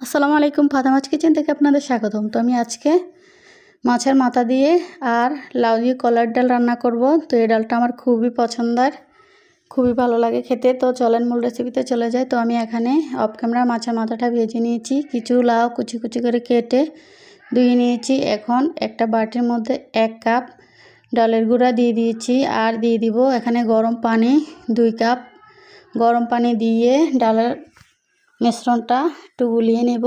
আসসালামু আলাইকুম, ফাতেমাজ কিচেন থেকে আপনাদের স্বাগতম। তো আমি আজকে মাছের মাথা দিয়ে আর লাউ দিয়ে কলার ডাল রান্না করব। তো এই ডালটা আমার খুবই পছন্দের, খুবই ভালো লাগে খেতে। তো চলেন মূল রেসিপিতে চলে যায় তো আমি এখানে অফ ক্যামেরা মাছের মাথাটা ভেজে নিয়েছি। কিছু লাউ কুচি কুচি করে কেটে ধুয়ে নিয়েছি। এখন একটা বাটির মধ্যে এক কাপ ডালের গুঁড়া দিয়ে দিয়েছি। আর দিয়ে দিব এখানে গরম পানি দুই কাপ। গরম পানি দিয়ে ডালের মিশ্রণটা একটু গুলিয়ে নেব।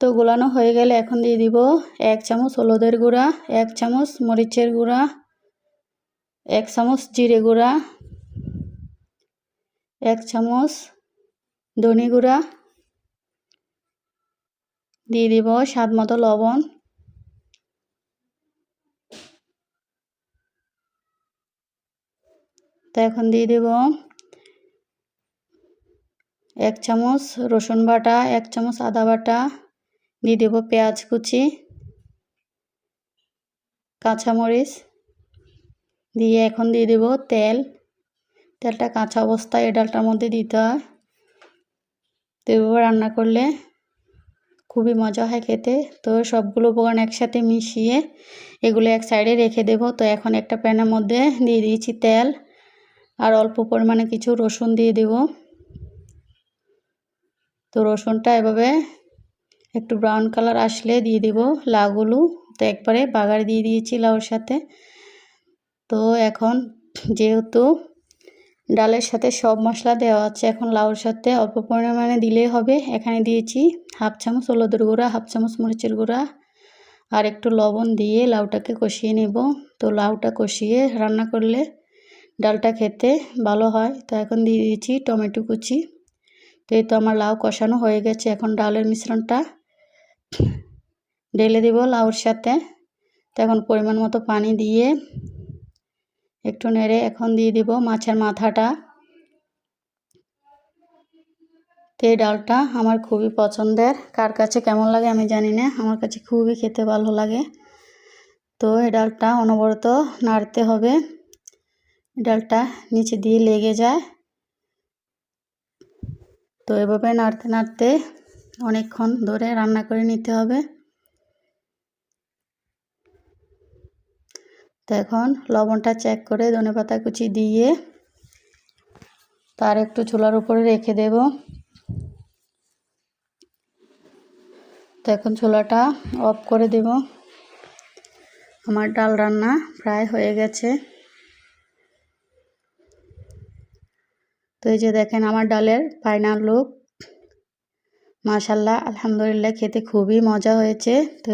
তো গোলানো হয়ে গেলে এখন দিয়ে দিব এক চামচ হলুদের গুঁড়া, এক চামচ মরিচের গুঁড়া, এক চামচ জিরে গুঁড়া, এক চামচ ধনে গুঁড়া। দিয়ে দিব স্বাদ মতো লবণ। তো এখন দিয়ে দেব এক চামচ রসুন বাটা, এক চামচ আদা বাটা, দিয়ে দেবো পেঁয়াজ কুচি, কাঁচামরিচ, দিয়ে এখন দিয়ে দেবো তেল। তেলটা কাঁচা অবস্থায়, এই ডালটার মধ্যে দিতে হয়। তো রান্না করলে খুবই মজা হয় খেতে। তো সবগুলো উপকরণ একসাথে মিশিয়ে এগুলো এক সাইডে রেখে দেব। তো এখন একটা প্যানের মধ্যে দিয়ে দিয়েছি তেল। আর অল্প পরিমাণে কিছু রসুন দিয়ে দেবো। তো রসুনটা এভাবে একটু ব্রাউন কালার আসলে দিয়ে দিব, লাউগুলো তো একবারে বাগার দিয়ে দিয়েছি লাউর সাথে। তো এখন যেহেতু ডালের সাথে সব মশলা দেওয়া আছে, এখন লাউর সাথে অল্প পরিমাণে দিলেই হবে। এখানে দিয়েছি হাফ চামচ হলুদের গুঁড়া, হাফ চামচ মরিচের গুঁড়া আর একটু লবণ দিয়ে লাউটাকে কষিয়ে নেব। তো লাউটা কষিয়ে রান্না করলে ডালটা খেতে ভালো হয়। তো এখন দিয়ে দিয়েছি টমেটো কুচি। তো এই তো আমার লাউ কষানো হয়ে গেছে। এখন ডালের মিশ্রণটা ঢেলে দেব লাউর সাথে। তো এখন পরিমাণ মতো পানি দিয়ে একটু নেড়ে এখন দিয়ে দিব মাছের মাথাটা। তো এই ডালটা আমার খুবই পছন্দের। কার কাছে কেমন লাগে আমি জানি না, আমার কাছে খুবই খেতে ভালো লাগে। তো এই ডালটা অনবরত নাড়তে হবে। ডালটা নিচে দিয়ে লেগে যায়। তো এভাবে নাড়তে নাড়তে অনেকক্ষণ ধরে রান্না করে নিতে হবে। তো এখন লবণটা চেক করে ধনে পাতা কুচি দিয়ে তার একটু চুলার উপরে রেখে দেব। তো এখন চুলাটা অফ করে দেব। আমার ডাল রান্না প্রায় হয়ে গেছে। তো এই যে দেখেন আমার ডালের ফাইনাল লুক মাশাল্লাহ আলহামদুলিল্লাহ, খেতে খুবই মজা হয়েছে। তো